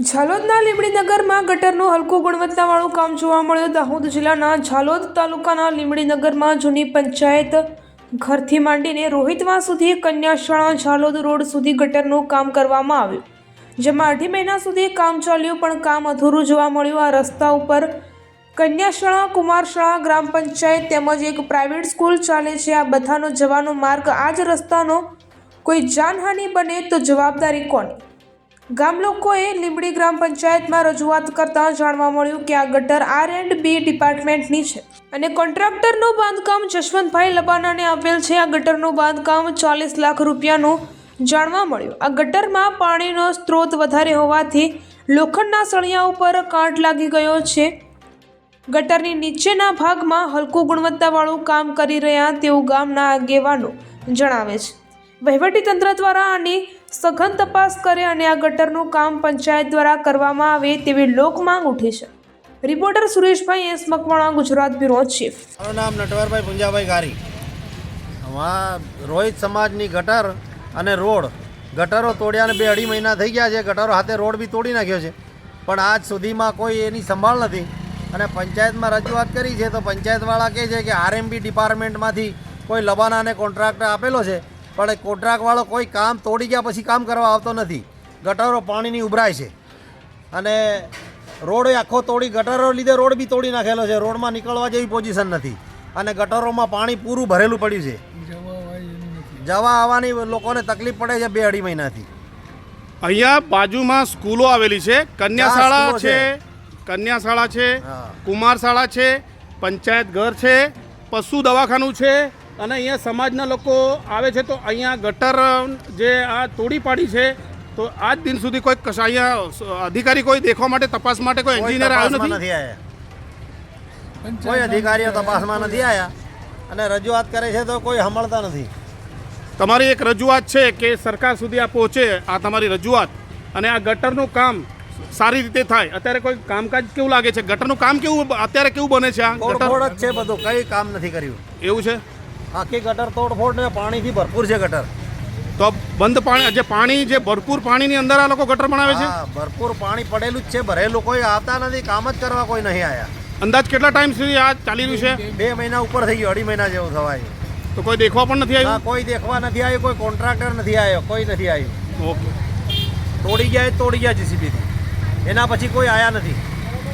ઝાલોદના લીંબડીનગરમાં ગટરનું હલકું ગુણવત્તાવાળું કામ જોવા મળ્યું. દાહોદ જિલ્લાના ઝાલોદ તાલુકાના લીંબડીનગરમાં જૂની પંચાયત ઘરથી માંડીને રોહિતવા સુધી કન્યાશાળા ઝાલોદ રોડ સુધી ગટરનું કામ કરવામાં આવ્યું. જેમાં અઢી મહિના સુધી કામ ચાલ્યું, પણ કામ અધૂરું જોવા મળ્યું. આ રસ્તા ઉપર કન્યાશાળા કુમારશાળા ગ્રામ પંચાયત તેમજ એક પ્રાઇવેટ સ્કૂલ ચાલે છે. આ બધાનો જવાનો માર્ગ આ જ રસ્તાનો કોઈ જાનહાનિ બને તો જવાબદારી કોની? ગામ લોકોએ લીંબડી ગ્રામ પંચાયતમાં રજૂઆત કરતા જાણવા મળ્યું કે આ ગટર આર એન્ડ બી ડિપાર્ટમેન્ટની છે. અને કોન્ટ્રાક્ટરનું બાંધકામ જશવંતભાઈ લબાનાને આપેલ છે. આ ગટરનું બાંધકામ ચાલીસ લાખ રૂપિયાનું જાણવા મળ્યું. આ ગટરમાં પાણીનો સ્ત્રોત વધારે હોવાથી લોખંડના સળિયા ઉપર કાંટ લાગી ગયો છે. ગટરની નીચેના ભાગમાં હલકું ગુણવત્તાવાળું કામ કરી રહ્યા તેવું ગામના આગેવાનો જણાવે છે. વહીવટીતંત્ર દ્વારા આની સઘન તપાસ કરે અને આ ગટરનું કામ પંચાયત દ્વારા કરવામાં આવે તેવી લોક માંગ ઉઠી છે. Reporter Sureshbhai S Makwana, Gujarat bureau chief. મારું નામ નટવરભાઈ પુંજાભાઈ ગારી આમાં રોહિત સમાજની ગટર અને રોડ ગટરો તોડ્યાને બે અઢી મહિના થઈ ગયા છે. ગટરો હાથે રોડ બી તોડી નાખ્યો છે. પણ આજ સુધીમાં કોઈ એની સંભાળ નથી. અને પંચાયતમાં રજૂઆત કરી છે તો પંચાયતવાળા કહે છે કે આરએમબી ડિપાર્ટમેન્ટમાંથી કોઈ લબાનાને કોન્ટ્રાક્ટ આપેલો છે. પણ કોટરાકવાળો કોન્ટ્રાક્ટવાળો કોઈ કામ તોડી ગયા પછી કામ કરવા આવતો નથી. ગટરો પાણીની ઉભરાય છે. અને રોડ આખો તોડી ગટરો લીધે રોડ બી તોડી નાખેલો છે. રોડમાં નીકળવા જેવી પોઝિશન નથી. અને ગટરોમાં પાણી પૂરું ભરેલું પડ્યું છે. જવા આવવાની લોકોને તકલીફ પડે છે બે અઢી મહિનાથી. અહીંયા બાજુમાં સ્કૂલો આવેલી છે. કન્યાશાળા છે કન્યાશાળા છે કુમારશાળા કુમાર શાળા છે પંચાયત ઘર છે પશુ દવાખાનું છે અને અહીંયા સમાજના લોકો આવે છે તો અહીંયા ગટર જે આ તોડી પાડી છે તો આજ દિન સુધી કોઈ અહીંયા અધિકારી કોઈ દેખવા માટે તપાસ માટે કોઈ એન્જિનિયર આવ્યો નથી? આવ્યા કોઈ અધિકારીઓ તપાસમાં નથી આવ્યા અને રજૂઆત કરે છે તો કોઈ સાંભળતા નથી. તમારી એક રજૂઆત છે કે સરકાર સુધી આ પહોંચે આ તમારી રજૂઆત. અને આ ગટરનું કામ સારી રીતે થાય. અત્યારે કોઈ કામકાજ કેવું લાગે છે? ગટરનું કામ કેવું અત્યારે કેવું બને છે આ ગટર જ છે બધું. કઈ કામ નથી કર્યું. એવું છે? આખી ગટર તોડફોડ ને પાણીથી ભરપૂર છે ગટર. તો બંધ પાણી જે પાણી જે ભરપૂર પાણીની અંદર આ લોકો ગટર બનાવે છે? હા ભરપૂર પાણી પડેલું જ છે. ભરેલું કોઈ આવતા નથી કામ જ કરવા કોઈ નહીં આવ્યા અંદાજ કેટલા ટાઈમ સુધી આ ચાલી રહ્યું છે? બે મહિના ઉપર થઈ ગયો અઢી મહિના જેવું થવાય. તો કોઈ દેખવા પણ નથી આવ્યું? કોઈ દેખવા નથી આવ્યું કોઈ કોન્ટ્રાક્ટર નથી આવ્યો કોઈ નથી આવ્યું. ઓકે. તોડી ગયા એ તોડી ગયા જીસીબીથી. એના પછી કોઈ આયા નથી.